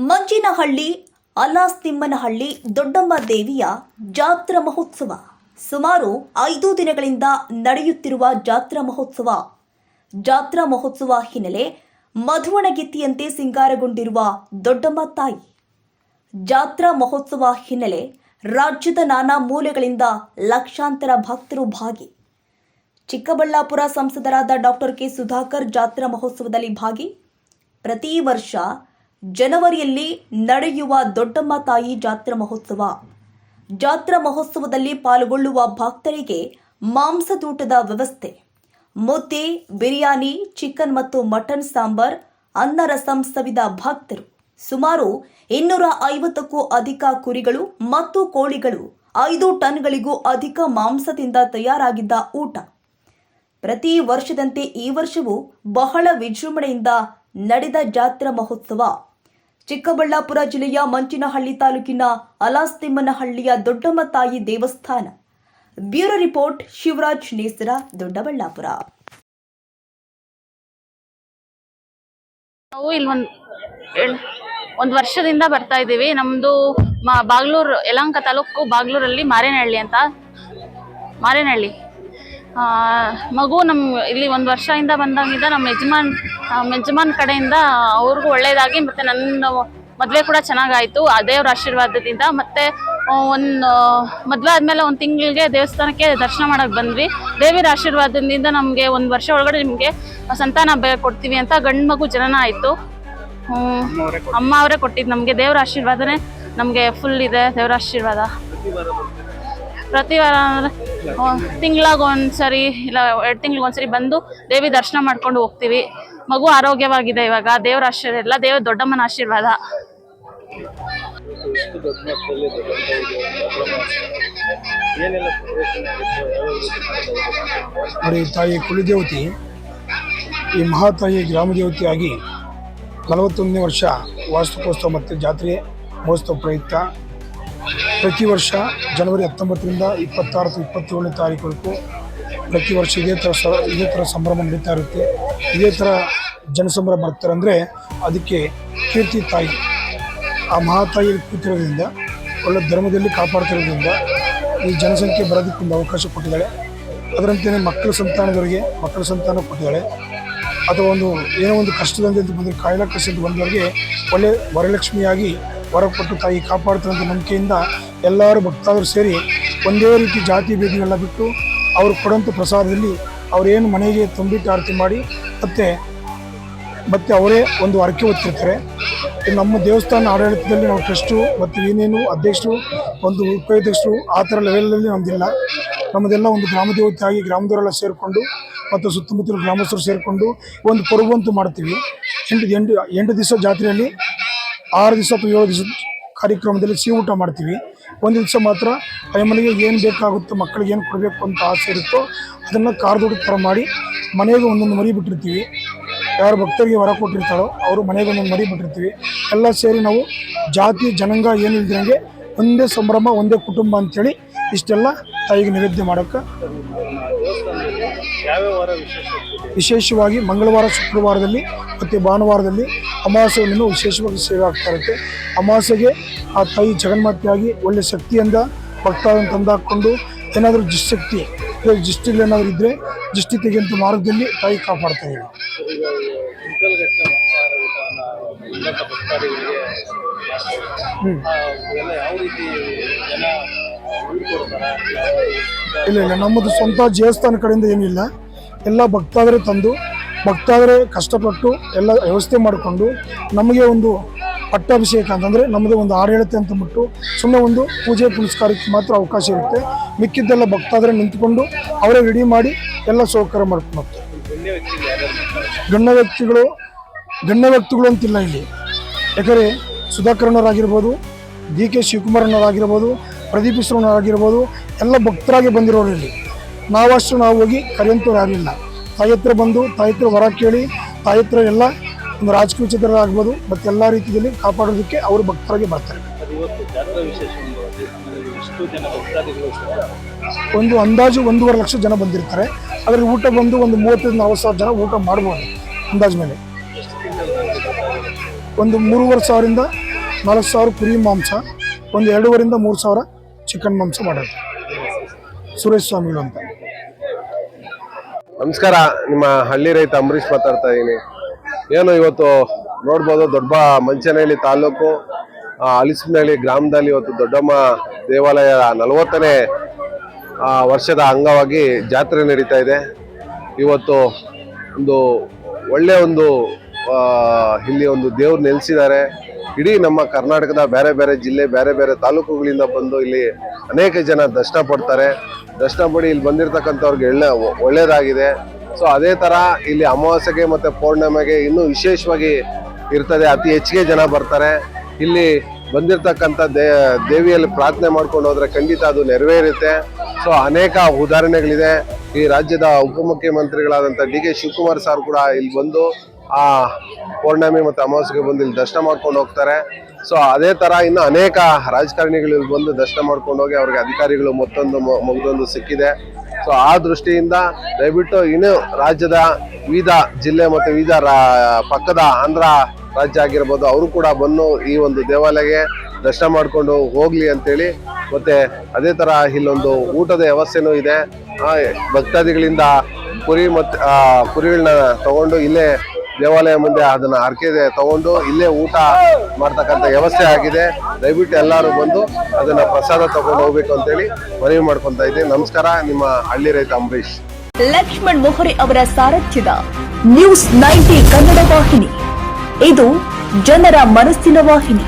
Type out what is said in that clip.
ಮಂಜಿನಹಳ್ಳಿ, ಅಲಾಸ್ತಿಮ್ಮನಹಳ್ಳಿ ದೊಡ್ಡಮ್ಮ ದೇವಿಯ ಜಾತ್ರಾ ಮಹೋತ್ಸವ. ಸುಮಾರು ಐದು ದಿನಗಳಿಂದ ನಡೆಯುತ್ತಿರುವ ಜಾತ್ರಾ ಮಹೋತ್ಸವ. ಜಾತ್ರಾ ಮಹೋತ್ಸವ ಹಿನ್ನೆಲೆ ಮಧುವಣಗಿತ್ತಿಯಂತೆ ಸಿಂಗಾರಗೊಂಡಿರುವ ದೊಡ್ಡಮ್ಮ ತಾಯಿ. ಜಾತ್ರಾ ಮಹೋತ್ಸವ ಹಿನ್ನೆಲೆ ರಾಜ್ಯದ ನಾನಾ ಮೂಲೆಗಳಿಂದ ಲಕ್ಷಾಂತರ ಭಕ್ತರು ಭಾಗಿ. ಚಿಕ್ಕಬಳ್ಳಾಪುರ ಸಂಸದರಾದ ಡಾಕ್ಟರ್ ಕೆ ಸುಧಾಕರ್ ಜಾತ್ರಾ ಮಹೋತ್ಸವದಲ್ಲಿ ಭಾಗಿ. ಪ್ರತಿ ವರ್ಷ ಜನವರಿಯಲ್ಲಿ ನಡೆಯುವ ದೊಡ್ಡಮ್ಮ ತಾಯಿ ಜಾತ್ರಾ ಮಹೋತ್ಸವ. ಜಾತ್ರಾ ಮಹೋತ್ಸವದಲ್ಲಿ ಪಾಲ್ಗೊಳ್ಳುವ ಭಕ್ತರಿಗೆ ಮಾಂಸದೂಟದ ವ್ಯವಸ್ಥೆ. ಮುದ್ದೆ, ಬಿರಿಯಾನಿ, ಚಿಕನ್ ಮತ್ತು ಮಟನ್ ಸಾಂಬಾರ್, ಅನ್ನ ರಸಂ ಸವಿದ ಭಕ್ತರು. ಸುಮಾರು ಇನ್ನೂರ ಐವತ್ತಕ್ಕೂ ಅಧಿಕ ಕುರಿಗಳು ಮತ್ತು ಕೋಳಿಗಳು ಐದು ಟನ್ಗಳಿಗೂ ಅಧಿಕ ಮಾಂಸದಿಂದ ತಯಾರಾಗಿದ್ದ ಊಟ. ಪ್ರತಿ ವರ್ಷದಂತೆ ಈ ವರ್ಷವೂ ಬಹಳ ವಿಜೃಂಭಣೆಯಿಂದ ನಡೆದ ಜಾತ್ರಾ ಮಹೋತ್ಸವ. ಚಿಕ್ಕಬಳ್ಳಾಪುರ ಜಿಲ್ಲೆಯ ಮಂಚಿನಹಳ್ಳಿ ತಾಲೂಕಿನ ಅಲಾಸ್ತಿಮ್ಮನಹಳ್ಳಿಯ ದೊಡ್ಡಮ್ಮ ತಾಯಿ ದೇವಸ್ಥಾನ. Bureau report, Shivaraj Nesara, Doddaballapura. ನಾವು ಇಲ್ಲಿ ಒಂದು ಒಂದು ವರ್ಷದಿಂದ ಬರ್ತಾ ಇದ್ದೀವಿ. ನಮ್ಮದು ಬಾಗ್ಲೂರು, ಯಲಹಂಕ ತಾಲೂಕು ಬಾಗ್ಲೂರಲ್ಲಿ ಮಾರೇನಹಳ್ಳಿ ಅಂತ. ಮಾರೇನಹಳ್ಳಿ. ಮಗು ನಮ್ಮ ಇಲ್ಲಿ ಒಂದು ವರ್ಷದಿಂದ ಬಂದಾಗಿಂದ ನಮ್ಮ ಯಜಮಾನ್ ನಮ್ಮ ಯಜಮಾನ್ ಕಡೆಯಿಂದ ಅವ್ರಿಗೂ ಒಳ್ಳೆಯದಾಗಿ ಮತ್ತು ನನ್ನ ಮದುವೆ ಕೂಡ ಚೆನ್ನಾಗಾಯಿತು. ಆ ದೇವ್ರ ಆಶೀರ್ವಾದದಿಂದ ಮತ್ತು ಒಂದು ಮದುವೆ ಆದಮೇಲೆ ಒಂದು ತಿಂಗಳಿಗೆ ದೇವಸ್ಥಾನಕ್ಕೆ ದರ್ಶನ ಮಾಡೋಕ್ಕೆ ಬಂದ್ವಿ. ದೇವಿರ ಆಶೀರ್ವಾದದಿಂದ ನಮಗೆ ಒಂದು ವರ್ಷ ಒಳಗಡೆ ನಿಮಗೆ ಸಂತಾನ ಬೆ ಕೊಡ್ತೀವಿ ಅಂತ ಗಂಡು ಮಗು ಜನನ ಆಯಿತು. ಅಮ್ಮ ಅವರೇ ಕೊಟ್ಟಿದ್ದು ನಮಗೆ. ದೇವ್ರ ಆಶೀರ್ವಾದನೇ ನಮಗೆ ಫುಲ್ ಇದೆ, ದೇವ್ರ ಆಶೀರ್ವಾದ. ಪ್ರತಿ ವಾರ ಅಂದರೆ ತಿಂಗ್ಳಾಗ ಒಂದ್ಸರಿ ಇಲ್ಲ, ಎರಡು ತಿಂಗ್ಳಿಗೆ ಒಂದ್ಸರಿ ಬಂದು ದೇವಿ ದರ್ಶನ ಮಾಡ್ಕೊಂಡು ಹೋಗ್ತೀವಿ. ಮಗು ಆರೋಗ್ಯವಾಗಿದೆ ಇವಾಗ, ದೇವರ ಆಶೀರ್ವಾದ ಎಲ್ಲ ದೇವ್ರ ದೊಡ್ಡಮ್ಮನ ಆಶೀರ್ವಾದ. ನೋಡಿ ತಾಯಿ ಕುಲದೇವತಿ, ಈ ಮಹಾತಾಯಿ ಗ್ರಾಮ ದೇವತಿಯಾಗಿ ನಲವತ್ತೊಂದನೇ ವರ್ಷ ವಾಸ್ತುಕೋತ್ಸವ ಮತ್ತು ಜಾತ್ರೆ ಮಹೋತ್ಸವ ಪ್ರಯುಕ್ತ ಪ್ರತಿ ವರ್ಷ ಜನವರಿ ಹತ್ತೊಂಬತ್ತರಿಂದ ಇಪ್ಪತ್ತಾರು ಇಪ್ಪತ್ತೇಳನೇ ತಾರೀಕು ಪ್ರತಿ ವರ್ಷ ಇದೇ ಥರ ಸ, ಇದೇ ಥರ ಸಂಭ್ರಮ ನಡೀತಾ ಇರುತ್ತೆ. ಇದೇ ಥರ ಜನಸಂಭ್ರಮ ಬರ್ತಾರೆ ಅಂದರೆ ಅದಕ್ಕೆ ಕೀರ್ತಿ ತಾಯಿ, ಆ ಮಹಾತಾಯಿ ಕೂತಿರೋದ್ರಿಂದ, ಒಳ್ಳೆ ಧರ್ಮದಲ್ಲಿ ಕಾಪಾಡ್ತಿರೋದ್ರಿಂದ ಈ ಜನಸಂಖ್ಯೆ ಬರೋದಕ್ಕೆ ಅವಕಾಶ ಕೊಟ್ಟಿದ್ದಾಳೆ. ಅದರಂತೆಯೇ ಮಕ್ಕಳ ಸಂತಾನದವರಿಗೆ ಮಕ್ಕಳ ಸಂತಾನ ಕೊಟ್ಟಿದ್ದಾಳೆ. ಅಥವಾ ಒಂದು ಏನೋ ಒಂದು ಕಷ್ಟದಂತೆ ಬಂದರೆ ಕಾಯಿಲೆ ಕಷ್ಟ ಬಂದವರಿಗೆ ಒಳ್ಳೆ ವರಲಕ್ಷ್ಮಿಯಾಗಿ ವರ ಕೊಟ್ಟು ತಾಯಿ ಕಾಪಾಡ್ತಾರೆ ಅಂತ ನಂಬಿಕೆಯಿಂದ ಎಲ್ಲರೂ ಭಕ್ತಾದರು ಸೇರಿ ಒಂದೇ ರೀತಿ ಜಾತಿ ಭೇದಿಗಳನ್ನ ಬಿಟ್ಟು ಅವರು ಕೊಡುವಂಥ ಪ್ರಸಾದದಲ್ಲಿ ಅವರೇನು ಮನೆಗೆ ತುಂಬಿಟ್ಟು ಆರತಿ ಮಾಡಿ, ಮತ್ತು ಮತ್ತು ಅವರೇ ಒಂದು ಹರಕೆ ಹೊತ್ತಿರ್ತಾರೆ. ನಮ್ಮ ದೇವಸ್ಥಾನ ಆಡಳಿತದಲ್ಲಿ ನಾವು ಟ್ರಸ್ಟು ಮತ್ತು ಏನೇನು ಅಧ್ಯಕ್ಷರು, ಒಂದು ಉಪಾಧ್ಯಕ್ಷರು, ಆ ಥರ ಲೆವೆಲಲ್ಲಿ ನಮ್ಮದಿಲ್ಲ ನಮ್ಮದೆಲ್ಲ ಒಂದು ಗ್ರಾಮ ದೇವತೆ ಆಗಿ ಗ್ರಾಮದವರೆಲ್ಲ ಸೇರಿಕೊಂಡು, ಮತ್ತು ಸುತ್ತಮುತ್ತಲ ಗ್ರಾಮಸ್ಥರು ಸೇರಿಕೊಂಡು ಒಂದು ಪರ್ವಂತೂ ಮಾಡ್ತೀವಿ. ಎಂಟು ಎಂಟು ಎಂಟು ದಿವಸ ಜಾತ್ರೆಯಲ್ಲಿ ಆರು ದಿವಸ ಅಥವಾ ಏಳು ದಿವಸ ಕಾರ್ಯಕ್ರಮದಲ್ಲಿ ಸಿಹಿ ಊಟ ಮಾಡ್ತೀವಿ. ಒಂದು ದಿವಸ ಮಾತ್ರ ಮನೆಗೆ ಏನು ಬೇಕಾಗುತ್ತೋ, ಮಕ್ಕಳಿಗೆ ಏನು ಕೊಡಬೇಕು ಅಂತ ಆಸೆ ಇರುತ್ತೋ ಅದನ್ನು ಕಾರ್ದೊಡ್ಡ ಥರ ಮಾಡಿ ಮನೆಗೆ ಒಂದೊಂದು ಮರಿ ಬಿಟ್ಟಿರ್ತೀವಿ. ಯಾರು ಭಕ್ತರಿಗೆ ವರ ಕೊಟ್ಟಿರ್ತಾರೋ ಅವರು ಮನೆಗೆ ಒಂದೊಂದು ಮರಿ ಬಿಟ್ಟಿರ್ತೀವಿ. ಎಲ್ಲ ಸೇರಿ ನಾವು ಜಾತಿ, ಜನಾಂಗ ಏನು ಇಲ್ದಿರಂಗೆ ಒಂದೇ ಸಂಭ್ರಮ, ಒಂದೇ ಕುಟುಂಬ ಅಂತೇಳಿ ಇಷ್ಟೆಲ್ಲ ತಾಯಿಗೆ ನೈವೇದ್ಯ ಮಾಡೋಕ್ಕೆ? ವಿಶೇಷವಾಗಿ ಮಂಗಳವಾರ, ಶುಕ್ರವಾರದಲ್ಲಿ ಮತ್ತು ಭಾನುವಾರದಲ್ಲಿ ಅಮಾವಾಸ್ಯವನ್ನು ವಿಶೇಷವಾಗಿ ಸೇವೆ ಆಗ್ತಾ ಇರುತ್ತೆ. ಅಮಾವಾಸ್ಯೆಗೆ ಆ ತಾಯಿ ಜಗನ್ಮಾತೆಯಾಗಿ ಒಳ್ಳೆ ಶಕ್ತಿಯಿಂದ ಭಕ್ತಾದನ್ನು ತಂದಾಕೊಂಡು ಏನಾದರೂ ಜಿಶಕ್ತಿ ಏನಾದರೂ ಇದ್ದರೆ ಜಿಷ್ಟಿ ತೆಗೆಯುವಂಥ ಮಾರ್ಗದಲ್ಲಿ ತಾಯಿ ಕಾಪಾಡ್ತಾ ಇದ್ದಾಳೆ. ಇಲ್ಲ ಇಲ್ಲ, ನಮ್ಮದು ಸ್ವಂತ ದೇವಸ್ಥಾನ ಕಡೆಯಿಂದ ಏನಿಲ್ಲ. ಎಲ್ಲ ಭಕ್ತಾದರೆ ತಂದು, ಭಕ್ತಾದರೆ ಕಷ್ಟಪಟ್ಟು ಎಲ್ಲ ವ್ಯವಸ್ಥೆ ಮಾಡಿಕೊಂಡು ನಮಗೆ ಒಂದು ಪಟ್ಟಾಭಿಷೇಕ ಅಂತಂದರೆ ನಮ್ಮದೇ ಒಂದು ಆಡಳಿತ ಅಂತ ಬಿಟ್ಟು ಸುಮ್ಮನೆ ಒಂದು ಪೂಜೆ ಪುನಸ್ಕಾರಕ್ಕೆ ಮಾತ್ರ ಅವಕಾಶ ಇರುತ್ತೆ. ಮಿಕ್ಕಿದ್ದೆಲ್ಲ ಭಕ್ತಾದರೆ ನಿಂತ್ಕೊಂಡು ಅವರೇ ರೆಡಿ ಮಾಡಿ ಎಲ್ಲ ಸೌಕರ್ಯ ಮಾಡ್ಕೊಂಡು ಗಣ್ಯ ವ್ಯಕ್ತಿಗಳು ಗಣ್ಯ ವ್ಯಕ್ತಿಗಳು ಅಂತಿಲ್ಲ ಇಲ್ಲಿ. ಯಾಕಂದರೆ ಸುಧಾಕರ್ನವರಾಗಿರ್ಬೋದು ಡಿ ಕೆ ಶಿವಕುಮಾರ್ನವರಾಗಿರ್ಬೋದು ಪ್ರದೀಪ್ ಇಸ್ರೋನವರಾಗಿರ್ಬೋದು ಎಲ್ಲ ಭಕ್ತರಾಗಿ ಬಂದಿರೋರು ಇಲ್ಲಿ. ನಾವಷ್ಟು ನಾವು ಹೋಗಿ ಕರೆಯಂತವ್ರು ಆಗಿಲ್ಲ ತಾಯಿ ಹತ್ರ ಬಂದು ತಾಯಿ ಹತ್ರ ಹೊರ ಕೇಳಿ ತಾಯಿ ಹತ್ರ ಎಲ್ಲ ಒಂದು ರಾಜಕೀಯ ಚಿತ್ರರಾಗ್ಬೋದು ಮತ್ತು ಎಲ್ಲ ರೀತಿಯಲ್ಲಿ ಕಾಪಾಡೋದಕ್ಕೆ ಅವರು ಭಕ್ತರಾಗಿ ಬರ್ತಾರೆ. ಒಂದು ಅಂದಾಜು ಒಂದೂವರೆ ಲಕ್ಷ ಜನ ಬಂದಿರ್ತಾರೆ. ಅದರಲ್ಲಿ ಊಟ ಬಂದು ಒಂದು ಮೂವತ್ತೈದು ನಲವತ್ತು ಸಾವಿರ ಜನ ಊಟ ಮಾಡ್ಬೋದು ಅಂದಾಜು ಮೇಲೆ? ಒಂದು ಮೂರುವರೆ ಸಾವಿರದಿಂದ ನಾಲ್ಕು ಸಾವಿರ ಕುರಿ ಮಾಂಸ ಒಂದು ಎರಡೂವರಿಂದ ಮೂರು ಸಾವಿರ ಚಿಕನ್ ಮಾಂಸ ಮಾಡೋದು. ಸುರೇಶ್ ಸ್ವಾಮಿಗಳು ಅಂತ. ನಮಸ್ಕಾರ, ನಿಮ್ಮ ಹಳ್ಳಿ ರೈತ ಅಂಬರೀಶ್ ಮಾತಾಡ್ತಾ ಇದ್ದೀನಿ. ಏನು ಇವತ್ತು ನೋಡ್ಬೋದು, ದೊಡ್ಡ ಮಂಚನಹಳ್ಳಿ ತಾಲೂಕು ಅಲಿಸಿನಹಳ್ಳಿ ಗ್ರಾಮದಲ್ಲಿ ಇವತ್ತು ದೊಡ್ಡಮ್ಮ ದೇವಾಲಯ ನಲವತ್ತನೇ ವರ್ಷದ ಅಂಗವಾಗಿ ಜಾತ್ರೆ ನಡೀತಾ ಇದೆ. ಇವತ್ತು ಒಂದು ಒಳ್ಳೆಯ ಒಂದು ಇಲ್ಲಿ ಒಂದು ದೇವ್ರು ನೆಲೆಸಿದ್ದಾರೆ. ಇಡೀ ನಮ್ಮ ಕರ್ನಾಟಕದ ಬೇರೆ ಬೇರೆ ಜಿಲ್ಲೆ, ಬೇರೆ ಬೇರೆ ತಾಲೂಕುಗಳಿಂದ ಬಂದು ಇಲ್ಲಿ ಅನೇಕ ಜನ ದರ್ಶನ ಪಡ್ತಾರೆ. ದರ್ಶನ ಪಡಿ ಇಲ್ಲಿ ಬಂದಿರತಕ್ಕಂಥವ್ರಿಗೆ ಎಳ್ಳೆ ಒಳ್ಳೇದಾಗಿದೆ. ಸೊ ಅದೇ ಥರ ಇಲ್ಲಿ ಅಮಾವಾಸ್ಯೆಗೆ ಮತ್ತು ಪೌರ್ಣಿಮೆಗೆ ಇನ್ನೂ ವಿಶೇಷವಾಗಿ ಇರ್ತದೆ. ಅತಿ ಹೆಚ್ಚಿಗೆ ಜನ ಬರ್ತಾರೆ. ಇಲ್ಲಿ ಬಂದಿರತಕ್ಕಂಥ ದೇ, ದೇವಿಯಲ್ಲಿ ಪ್ರಾರ್ಥನೆ ಮಾಡ್ಕೊಂಡು ಹೋದರೆ ಖಂಡಿತ ಅದು ನೆರವೇರುತ್ತೆ. ಸೊ ಅನೇಕ ಉದಾಹರಣೆಗಳಿದೆ. ಈ ರಾಜ್ಯದ ಉಪಮುಖ್ಯಮಂತ್ರಿಗಳಾದಂಥ ಡಿ ಕೆ ಶಿವಕುಮಾರ್ ಸರ್ ಕೂಡ ಇಲ್ಲಿ ಬಂದು ಆ ಪೌರ್ಣಮಿ ಮತ್ತು ಅಮಾವಾಸ್ಯೆಗೆ ಬಂದು ಇಲ್ಲಿ ದರ್ಶನ ಮಾಡ್ಕೊಂಡು ಹೋಗ್ತಾರೆ. ಸೊ ಅದೇ ತರ ಇನ್ನು ಅನೇಕ ರಾಜಕಾರಣಿಗಳು ಇಲ್ಲಿ ಬಂದು ದರ್ಶನ ಮಾಡ್ಕೊಂಡು ಹೋಗಿ ಅವ್ರಿಗೆ ಅಧಿಕಾರಿಗಳು ಮತ್ತೊಂದು ಮುಗಿದೊಂದು ಸಿಕ್ಕಿದೆ. ಸೊ ಆ ದೃಷ್ಟಿಯಿಂದ ದಯವಿಟ್ಟು ಇನ್ನು ರಾಜ್ಯದ ವಿವಿಧ ಜಿಲ್ಲೆ ಮತ್ತು ವಿವಿಧ ಪಕ್ಕದ ಆಂಧ್ರ ರಾಜ್ಯ ಆಗಿರ್ಬೋದು ಅವರು ಕೂಡ ಬಂದು ಈ ಒಂದು ದೇವಾಲಯಕ್ಕೆ ದರ್ಶನ ಮಾಡಿಕೊಂಡು ಹೋಗ್ಲಿ ಅಂತೇಳಿ ಮತ್ತು ಅದೇ ಥರ ಇಲ್ಲೊಂದು ಊಟದ ವ್ಯವಸ್ಥೆನೂ ಇದೆ. ಭಕ್ತಾದಿಗಳಿಂದ ಪುರಿ ಮತ್ತು ಪುರಿಗಳನ್ನ ತಗೊಂಡು ಇಲ್ಲೇ ದೇವಾಲಯ ಮುಂದೆ ಅದನ್ನ ಹರಕೆ ತಗೊಂಡು ಇಲ್ಲೇ ಊಟ ಮಾಡ್ತಕ್ಕಂಥ ವ್ಯವಸ್ಥೆ ಆಗಿದೆ. ದಯವಿಟ್ಟು ಎಲ್ಲರೂ ಬಂದು ಅದನ್ನ ಪ್ರಸಾದ ತಗೊಂಡು ಹೋಗ್ಬೇಕು ಅಂತೇಳಿ ಮನವಿ ಮಾಡ್ಕೊಂತ ಇದ್ದೀನಿ ನಮಸ್ಕಾರ, ನಿಮ್ಮ ಹಳ್ಳಿ ರೈತ ಅಂಬರೀಶ್ ಲಕ್ಷ್ಮಣ್ ಮೊಹರಿ ಅವರ ಸಾರಥ್ಯದ ನ್ಯೂಸ್ ನೈಂಟಿ ಕನ್ನಡ ವಾಹಿನಿ. ಇದು ಜನರ ಮನಸ್ಸಿನ ವಾಹಿನಿ.